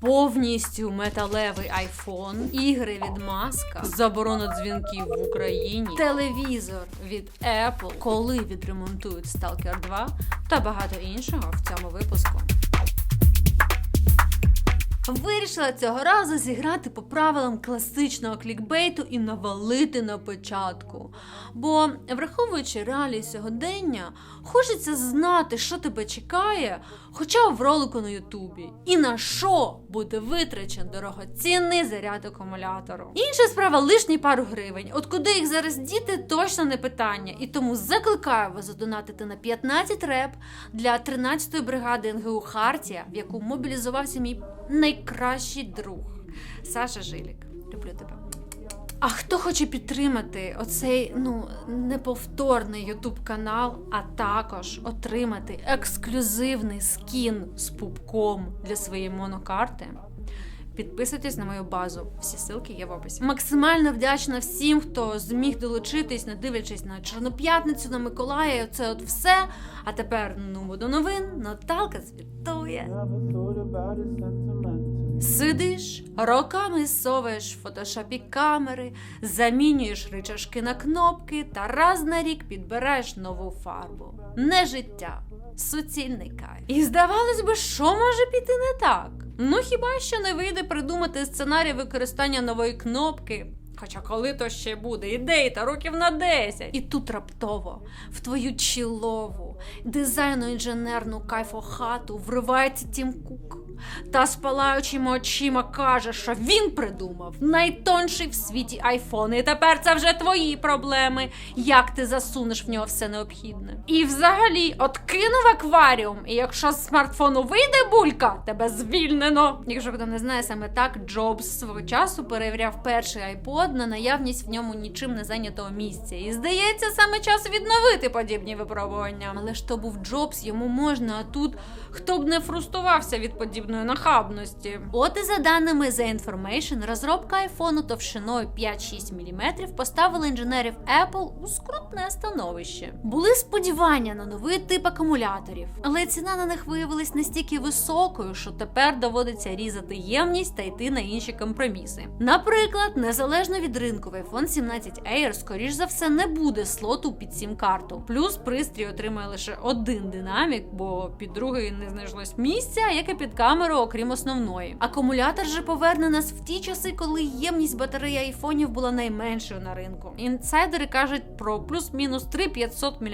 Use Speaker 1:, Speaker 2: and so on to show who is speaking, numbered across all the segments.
Speaker 1: повністю металевий айфон, ігри від маска, заборона дзвінків в Україні, телевізор від Apple, коли відремонтують Stalker 2 та багато іншого в цьому випуску. Вирішила цього разу зіграти по правилам класичного клікбейту і навалити на початку. Бо, враховуючи реалії сьогодення, хочеться знати, що тебе чекає, хоча в ролику на Ютубі, і на що буде витрачен дорогоцінний заряд акумулятору. Інша справа лишні пару гривень. От куди їх зараз діти, точно не питання. І тому закликаю вас задонатити на 15 реп для 13-ї бригади НГУ Хартія, в яку мобілізувався мій найкращий друг Саша Жилік. Люблю тебе. А хто хоче підтримати оцей ну неповторний ютуб канал, а також отримати ексклюзивний скін з пупком для своєї монокарти? Підписуйтесь на мою базу, всі ссылки є в описі. Максимально вдячна всім, хто зміг долучитись, не дивлячись на Чорноп'ятницю, на Миколая. Це от все. А тепер ну до новин. Наталка звітує. Сидиш, роками соваєш фотошопі камери, замінюєш ричажки на кнопки та раз на рік підбираєш нову фарбу. Не життя, суцільний кайф. І здавалось би, що може піти не так? Ну хіба що не вийде придумати сценарій використання нової кнопки? Хоча коли то ще буде, ідей та років на 10. І тут раптово в твою чілову, дизайну інженерну кайфохату вривається Тім Кук та з палаючими очима каже, що він придумав найтонший в світі айфон. І тепер це вже твої проблеми, як ти засунеш в нього все необхідне. І взагалі, от кинув акваріум, і якщо з смартфону вийде булька, тебе звільнено. Якщо хто не знає, саме так Джобс свого часу перевіряв перший iPod на наявність в ньому нічим не зайнятого місця. І здається, саме час відновити подібні випробування. Але ж то був Джобс, йому можна, а тут хто б не фрустувався від подібної нахабності. От і за даними The Information, розробка айфону товщиною 5-6 мм поставила інженерів Apple у скрутне становище. Були сподівання на новий тип акумуляторів, але ціна на них виявилась настільки високою, що тепер доводиться різати ємність та йти на інші компроміси. Наприклад, незалежно від ринку, в iPhone 17 Air, скоріш за все, не буде слоту під сім карту. Плюс пристрій отримає лише один динамік, бо під другий не знайшлось місця, як і під камеру, окрім основної. Акумулятор же поверне нас в ті часи, коли ємність батареї айфонів була найменшою на ринку. Інсайдери кажуть про плюс-мінус 3500 мАч,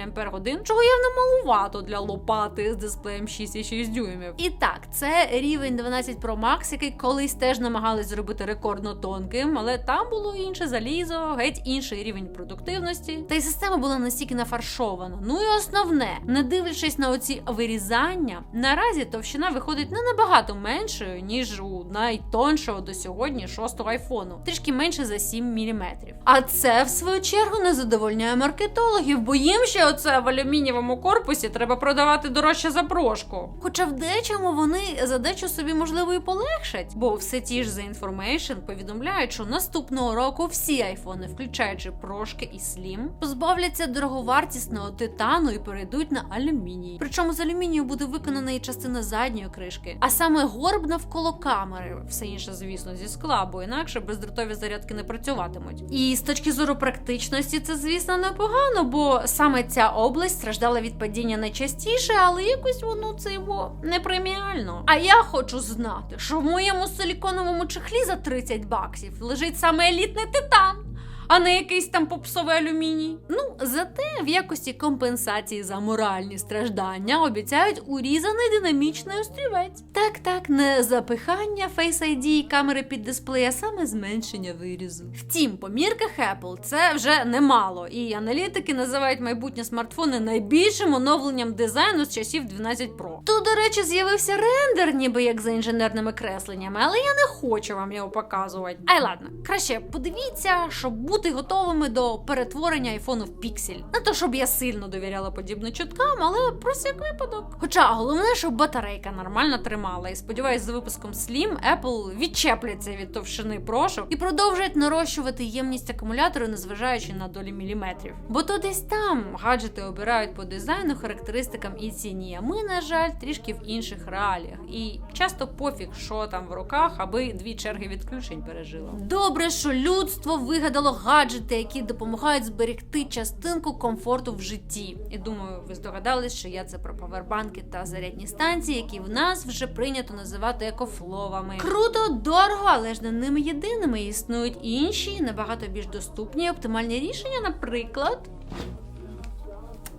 Speaker 1: чого явно малувато для лопати з дисплеєм 6,6 дюймів. І так, це рівень 12 Pro Max, який колись теж намагались зробити рекордно тонким, але там було інше залізо, геть інший рівень продуктивності. Та й система була настільки нафаршована. Ну і основне, не дивлячись на оці вирізання, наразі товщина виходить не набагато меншою, ніж у найтоншого до сьогодні шостого айфону, трішки менше за 7 мм. А це, в свою чергу, не задовольняє маркетологів, бо їм ще оце в алюмінієвому корпусі треба продавати дорожче за прошку. Хоча в дечому вони задачу собі можливо і полегшать, бо все ті ж The Information повідомляють, що наступного року всі айфони, включаючи прошки і слім, позбавляться дороговартісного титану і перейдуть на алюміній. Причому з алюмінію буде виконана і частина задньої кришки, а саме горб навколо камери, все інше, звісно, зі скла, бо інакше бездротові зарядки не працюватимуть. І з точки зору практичності, це звісно непогано, бо саме ця область страждала від падіння найчастіше, але якось воно це його не преміально. А я хочу знати, що в моєму силіконовому чехлі за 30 баксів лежить саме елітний титан. А не якийсь там попсовий алюміній. Ну, зате в якості компенсації за моральні страждання обіцяють урізаний динамічний острівець. Так, так, не запихання Face ID і камери під дисплей, а саме зменшення вирізу. Втім, по мірках Apple це вже немало, і аналітики називають майбутні смартфони найбільшим оновленням дизайну з часів 12 Pro. Тут, до речі, з'явився рендер, ніби як за інженерними кресленнями, але я не хочу вам його показувати. Ай ладно, краще подивіться, що буде бути готовими до перетворення айфону в піксель. Не то щоб я сильно довіряла подібним чуткам, але просто як випадок. Хоча головне, щоб батарейка нормально тримала. І сподіваюсь, з випуском Slim Apple відчепляться від товщини прошок і продовжать нарощувати ємність акумулятора, незважаючи на долі міліметрів. Бо то десь там гаджети обирають по дизайну, характеристикам і ціні. А ми, на жаль, трішки в інших реаліях. І часто пофіг, що там в руках, аби дві черги відключень пережило. Добре, що людство вигадало гаджети, які допомагають зберегти частинку комфорту в житті. І думаю, ви здогадались, що я це про павербанки та зарядні станції, які в нас вже прийнято називати екофловами. Круто, дорого, але ж не ними єдиними існують інші набагато більш доступні оптимальні рішення, наприклад.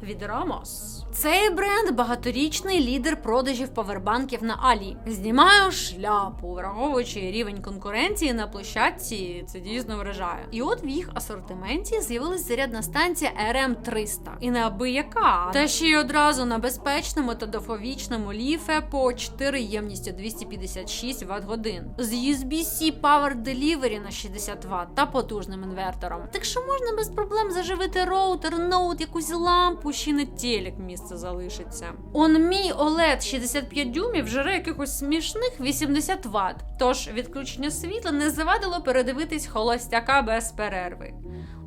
Speaker 1: Від. Цей бренд багаторічний лідер продажів павербанків на Алі. Знімаю шляпу, враховуючи рівень конкуренції на площадці, це дійсно вражає. І от в їх асортименті з'явилась зарядна станція RM300. І не аби яка, та ще й одразу на безпечному та довговічному ліфе по 4 ємністю 256 Вт годин з USB-C Power Delivery на 60 Вт та потужним інвертором. Так що можна без проблем заживити роутер, ноут, якусь лампу, ще не телек місце залишиться. Он мій OLED 65 дюймів жре якихось смішних 80 Вт. Тож відключення світла не завадило передивитись холостяка без перерви.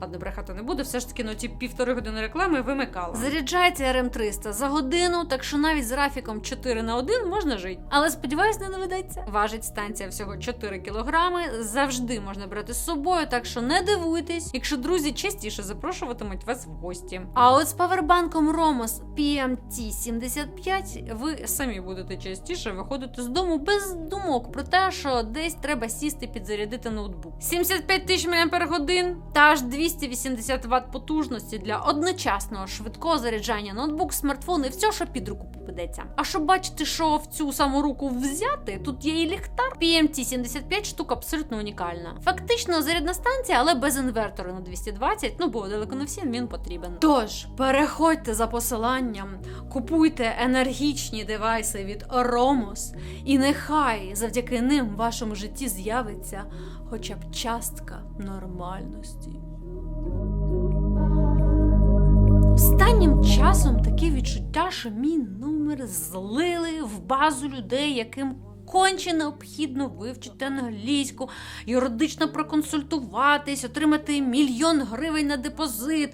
Speaker 1: Ладно, брехати не буду, все ж таки, ну ті півтори години реклами вимикала. Заряджається RM300 за годину, так що навіть з графіком 4 на 1 можна жити. Але сподіваюсь, не наведеться. Важить станція всього 4 кілограми. Завжди можна брати з собою, так що не дивуйтесь, якщо друзі частіше запрошуватимуть вас в гості. А от з павербанком Romos PMT75 ви самі будете частіше виходити з дому без думок про те, що десь треба сісти підзарядити ноутбук. 75 тисяч мАч та аж 280 Вт потужності для одночасного швидкого заряджання ноутбук, смартфон і все, що під руку попадеться. А щоб бачити, що в цю саму руку взяти, тут є і ліхтар. PMT75 штука абсолютно унікальна. Фактично зарядна станція, але без інвертора на 220, ну бо далеко не всім він потрібен. Тож переходьте за посиланням, купуйте енергічні девайси від Romos, і нехай завдяки ним в вашому житті з'явиться хоча б частка нормальності. Останнім часом таке відчуття, що мій номер злили в базу людей, яким конче необхідно вивчити англійську, юридично проконсультуватись, отримати мільйон гривень на депозит.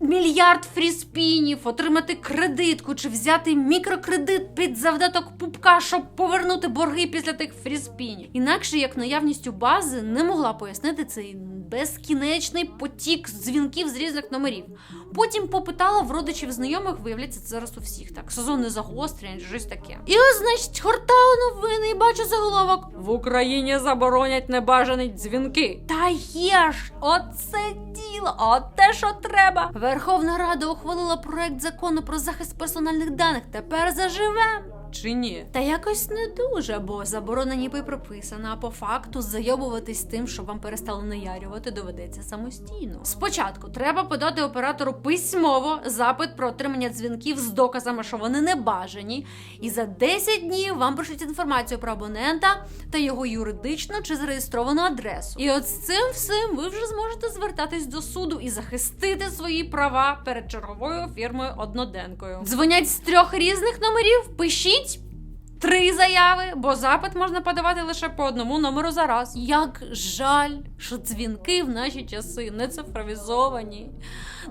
Speaker 1: Мільярд фріспінів, отримати кредитку чи взяти мікрокредит під завдаток пупка, щоб повернути борги після тих фріспінів. Інакше як наявністю бази не могла пояснити цей безкінечний потік дзвінків з різних номерів. Потім попитала в родичів знайомих, виявляється, це зараз у всіх так. Сезонне загострення, щось таке. І ось, значить, гортаю новини і бачу заголовок. В Україні заборонять небажані дзвінки. Та є ж, оце діло, от те, що треба. Верховна Рада ухвалила проект закону про захист персональних даних. Тепер заживем. Чи ні? Та якось не дуже, бо заборона ніби прописана, а по факту зайобуватись тим, що вам перестали наярювати, доведеться самостійно. Спочатку треба подати оператору письмово запит про отримання дзвінків з доказами, що вони не бажані, і за 10 днів вам пишуть інформацію про абонента та його юридичну чи зареєстровану адресу. І от з цим всім ви вже зможете звертатись до суду і захистити свої права перед черговою фірмою одноденкою. Дзвонять з трьох різних номерів, пишіть. Три заяви, бо запит можна подавати лише по одному номеру за раз. Як жаль, що дзвінки в наші часи не цифровізовані,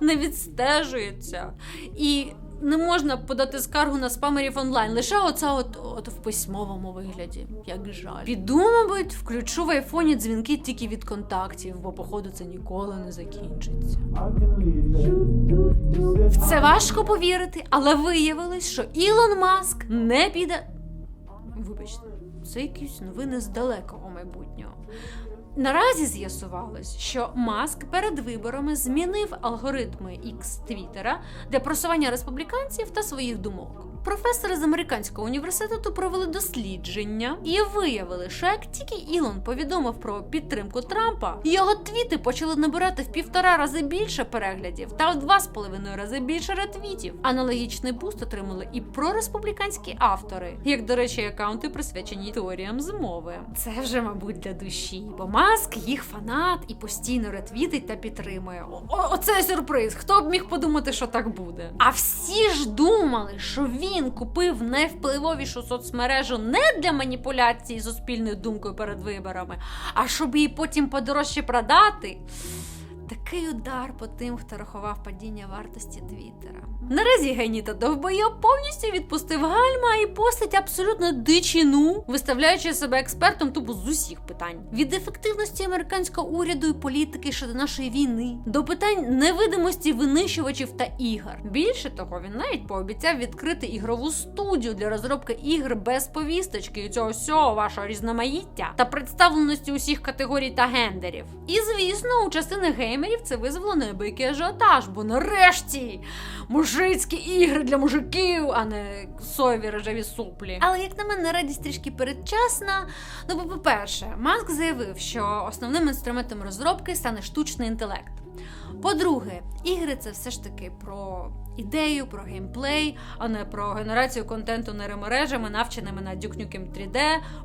Speaker 1: не відстежуються. І не можна подати скаргу на спамерів онлайн, лише оце от, от в письмовому вигляді. Як жаль. Піду, мабуть, включу в айфоні дзвінки тільки від контактів, бо походу це ніколи не закінчиться. В це важко повірити, але виявилось, що Ілон Маск не піде. Вибачте, це якісь новини з далекого майбутнього. Наразі з'ясувалось, що Маск перед виборами змінив алгоритми X Твіттера для просування республіканців та своїх думок. Професори з американського університету провели дослідження і виявили, що як тільки Ілон повідомив про підтримку Трампа, його твіти почали набирати в півтора рази більше переглядів та в два з половиною рази більше ретвітів. Аналогічний буст отримали і прореспубліканські автори, як до речі, акаунти присвячені теоріям змови. Це вже, мабуть, для душі, бо Маск їх фанат і постійно ретвітить та підтримує. О- оце сюрприз. Хто б міг подумати, що так буде? А всі ж думали, що він купив найвпливовішу соцмережу не для маніпуляції зуспільною думкою перед виборами, а щоб її потім подорожче продати. Такий удар по тим, хто рахував падіння вартості Твіттера. Наразі геній та довбойоб повністю відпустив гальма і постить абсолютно дичину, виставляючи себе експертом тупо з усіх питань: від ефективності американського уряду і політики щодо нашої війни до питань невидимості винищувачів та ігор. Більше того, він навіть пообіцяв відкрити ігрову студію для розробки ігр без повісточки і цього всього вашого різноманіття та представленості усіх категорій та гендерів. І звісно, у частини геймерів це визвало неабиякий ажіотаж, бо нарешті мужицькі ігри для мужиків, а не соєві рожеві суплі. Але як на мене, радість трішки передчасна. Ну, бо, по-перше, Маск заявив, що основним інструментом розробки стане штучний інтелект. По-друге, ігри це все ж таки про ідею, про геймплей, а не про генерацію контенту нейромережами, навченими на Duke Nukem 3D,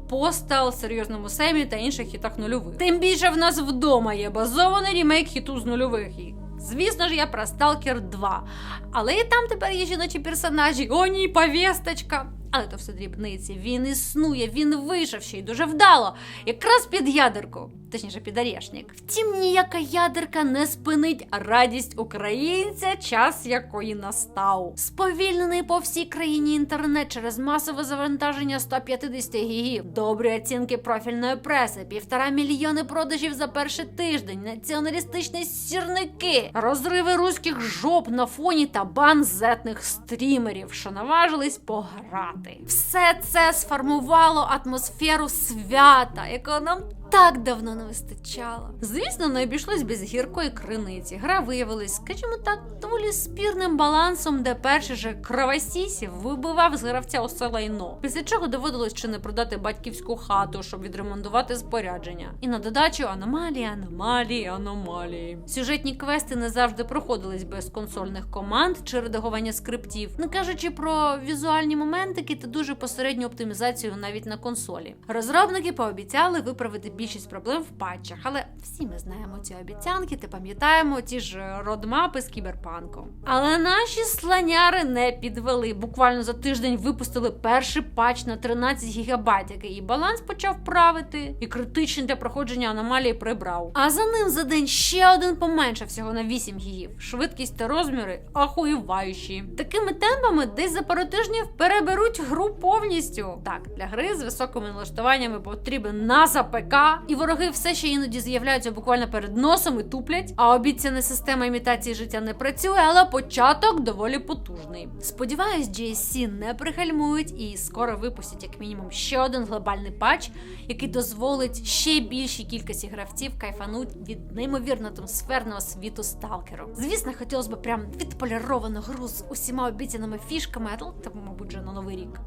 Speaker 1: Postal, серйозному семі та інших хітах нульових. Тим більше в нас вдома є базований рімейк хіту з нульових. Звісно ж, я про Stalker 2. Але і там тепер є жіночі персонажі. О, ні, повісточка. Але то все дрібниці. Він існує, він вийшов ще й дуже вдало. Якраз під ядерку, точніше під орешник. Втім, ніяка ядерка не спинить радість українця, час якої настав. Сповільнений по всій країні інтернет через масове завантаження 150 гігів, добрі оцінки профільної преси, півтора мільйони продажів за перший тиждень, націоналістичні сірники, розриви руських жоп на фоні та бан зетних стрімерів, що наважились пограти. Все це сформувало атмосферу свята, якого нам так давно не вистачало. Звісно, не обійшлось без гіркої криниці. Гра виявилась, скажімо так, доволі спірним балансом, де перший же кровосісів вибивав з гравця усе лайно. Після чого доводилось чи не продати батьківську хату, щоб відремонтувати спорядження. І на додачу аномалії, аномалії, аномалії. Сюжетні квести не завжди проходились без консольних команд чи редагування скриптів, не кажучи про візуальні моментики та дуже посередню оптимізацію навіть на консолі. Розробники пообіцяли виправити більшість проблем в патчах, але всі ми знаємо ці обіцянки та пам'ятаємо ті ж родмапи з кіберпанком. Але наші слоняри не підвели. Буквально за тиждень випустили перший патч на 13 гігабайт, який і баланс почав правити, і критичний для проходження аномалії прибрав. А за ним за день ще один поменшав всього на 8 гігів. Швидкість та розміри ахуєваючі. Такими темпами десь за пару тижнів переберуть гру повністю. Так, для гри з високими налаштуваннями потрібен NASA ПК, і вороги все ще іноді з'являються буквально перед носом і туплять. А обіцяна система імітації життя не працює, але початок доволі потужний. Сподіваюсь, GSC не прихальмують і скоро випустять як мінімум ще один глобальний патч, який дозволить ще більшій кількості гравців кайфануть від неймовірно атмосферного світу сталкеру. Звісно, хотілося б прям відполіровану гру з усіма обіцяними фішками, але мабуть, вже на новий рік.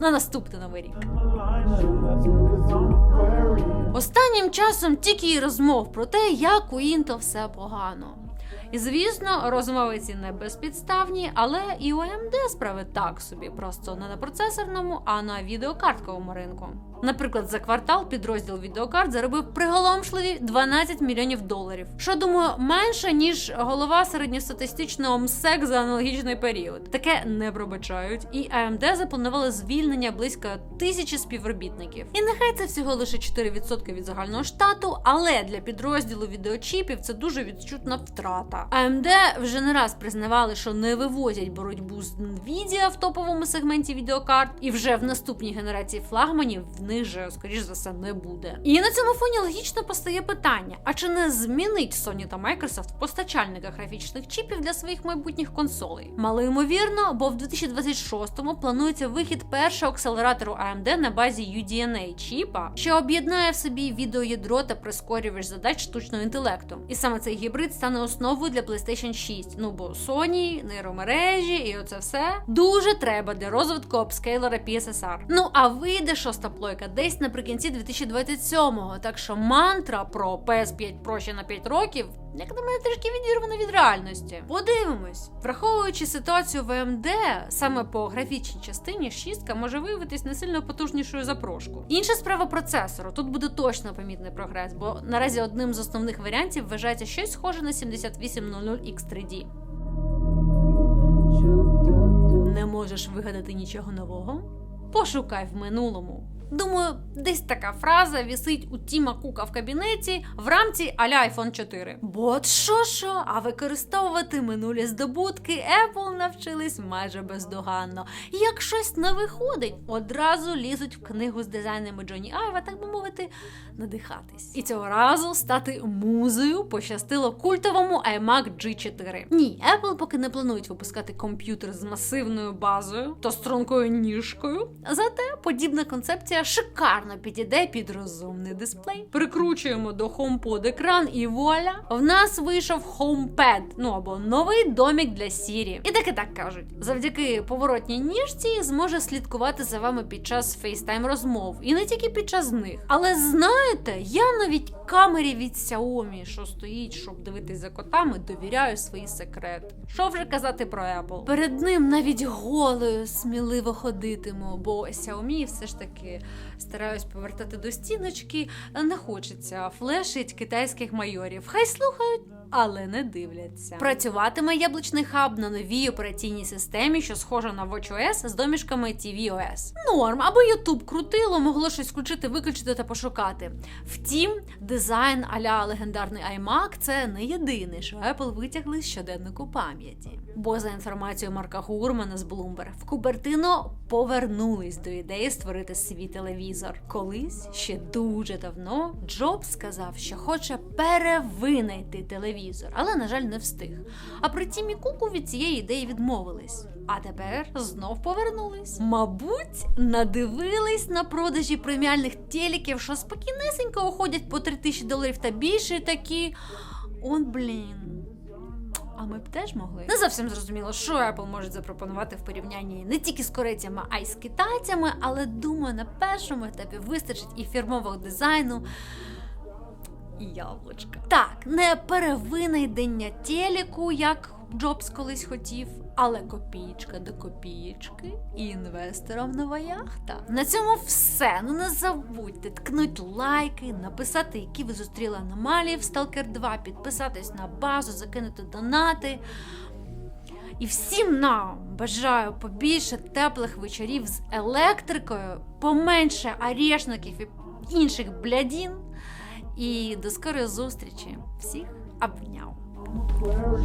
Speaker 1: На наступний новий рік. Останнім часом тільки й розмов про те, як у Інто все погано. І звісно, розмови ці не безпідставні, але і у AMD справи так собі, просто не на процесорному, а на відеокартковому ринку. Наприклад, за квартал підрозділ відеокарт заробив приголомшливі 12 мільйонів доларів. Що думаю, менше ніж голова середньостатистичного МСЕК за аналогічний період. Таке не пробачають, і AMD запланували звільнення близько тисячі співробітників. І нехай це всього лише 4% від загального штату, але для підрозділу відеочіпів це дуже відчутна втрата. AMD вже не раз признавали, що не вивозять боротьбу з Nvidia в топовому сегменті відеокарт, і вже в наступній генерації флагманів в них же, скоріш за все, не буде. І на цьому фоні логічно постає питання: а чи не змінить Sony та Microsoft постачальника графічних чіпів для своїх майбутніх консолей? Мало ймовірно, бо в 2026-му планується вихід першого акселератору AMD на базі UDNA чіпа, що об'єднає в собі відеоядро та прискорювач задач штучного інтелекту. І саме цей гібрид стане основою для PlayStation 6. Ну бо Sony, нейромережі і оце все дуже треба для розвитку апскейлера PSSR. Ну а вийде шоста плойка десь наприкінці 2027-го. Так що мантра про PS5 Pro ще на 5 років. Як на мене трішки відірвана від реальності. Подивимось, враховуючи ситуацію в AMD, саме по графічній частині шістка може виявитись не сильно потужнішою за прошку. Інша справа процесору. Тут буде точно помітний прогрес, бо наразі одним з основних варіантів вважається щось схоже на 7800X3D. Не можеш вигадати нічого нового? Пошукай в минулому. Думаю, десь така фраза вісить у Тіма Кука в кабінеті в рамці аля iPhone 4. Бо от що що, а використовувати минулі здобутки Apple навчились майже бездоганно. Як щось не виходить, одразу лізуть в книгу з дизайнами Джоні Айва, так би мовити, надихатись. І цього разу стати музою пощастило культовому iMac G4. Ні, Apple поки не планують випускати комп'ютер з масивною базою та стрункою ніжкою. Зате подібна концепція шикарно підійде під розумний дисплей. Прикручуємо до HomePod екран і вуаля! В нас вийшов HomePad, ну або новий домік для Siri. І так і так кажуть: завдяки поворотній ніжці зможе слідкувати за вами під час FaceTime розмов, і не тільки під час них. Але знаєте, я навіть камері від Xiaomi, що стоїть, щоб дивитись за котами, довіряю свої секрети. Що вже казати про Apple? Перед ним навіть голою сміливо ходитиму, бо Xiaomi все ж таки стараюсь повертати до стіночки. Не хочеться флешить китайських майорів. Хай слухають. Але не дивляться. Працюватиме яблучний хаб на новій операційній системі, що схожа на WatchOS з домішками tvOS. Норм, або YouTube крутило, могло щось включити, виключити та пошукати. Втім, дизайн аля легендарний iMac це не єдине, що Apple витягли з щоденнику пам'яті. Бо за інформацією Марка Гурмана з Bloomberg, в Кубертино повернулись до ідеї створити свій телевізор. Колись ще дуже давно Джобс сказав, що хоче перевинайти телевізор, але на жаль не встиг. А при Тімі Куку від цієї ідеї відмовились. А тепер знов повернулись. Мабуть, надивились на продажі преміальних телеків, що спокійнесенько уходять по 3 тисячі доларів та більше, і такі. Он блін. А ми б теж могли. Не зовсім зрозуміло, що Apple може запропонувати в порівнянні не тільки з корейцями, а й з китайцями, але думаю, на першому етапі вистачить і фірмового дизайну. Яблучка. Так, не перевинайдення телеку, як Джобс колись хотів, але копієчка до копієчки і інвесторам нова яхта. На цьому все. Ну не забудьте ткнуть лайки, написати, які ви зустріли аномалії в Stalker 2, підписатись на базу, закинути донати. І всім нам бажаю побільше теплих вечорів з електрикою, поменше орешників і інших блядін. І до скорої зустрічі. Всіх обняв.
Speaker 2: Aquarius.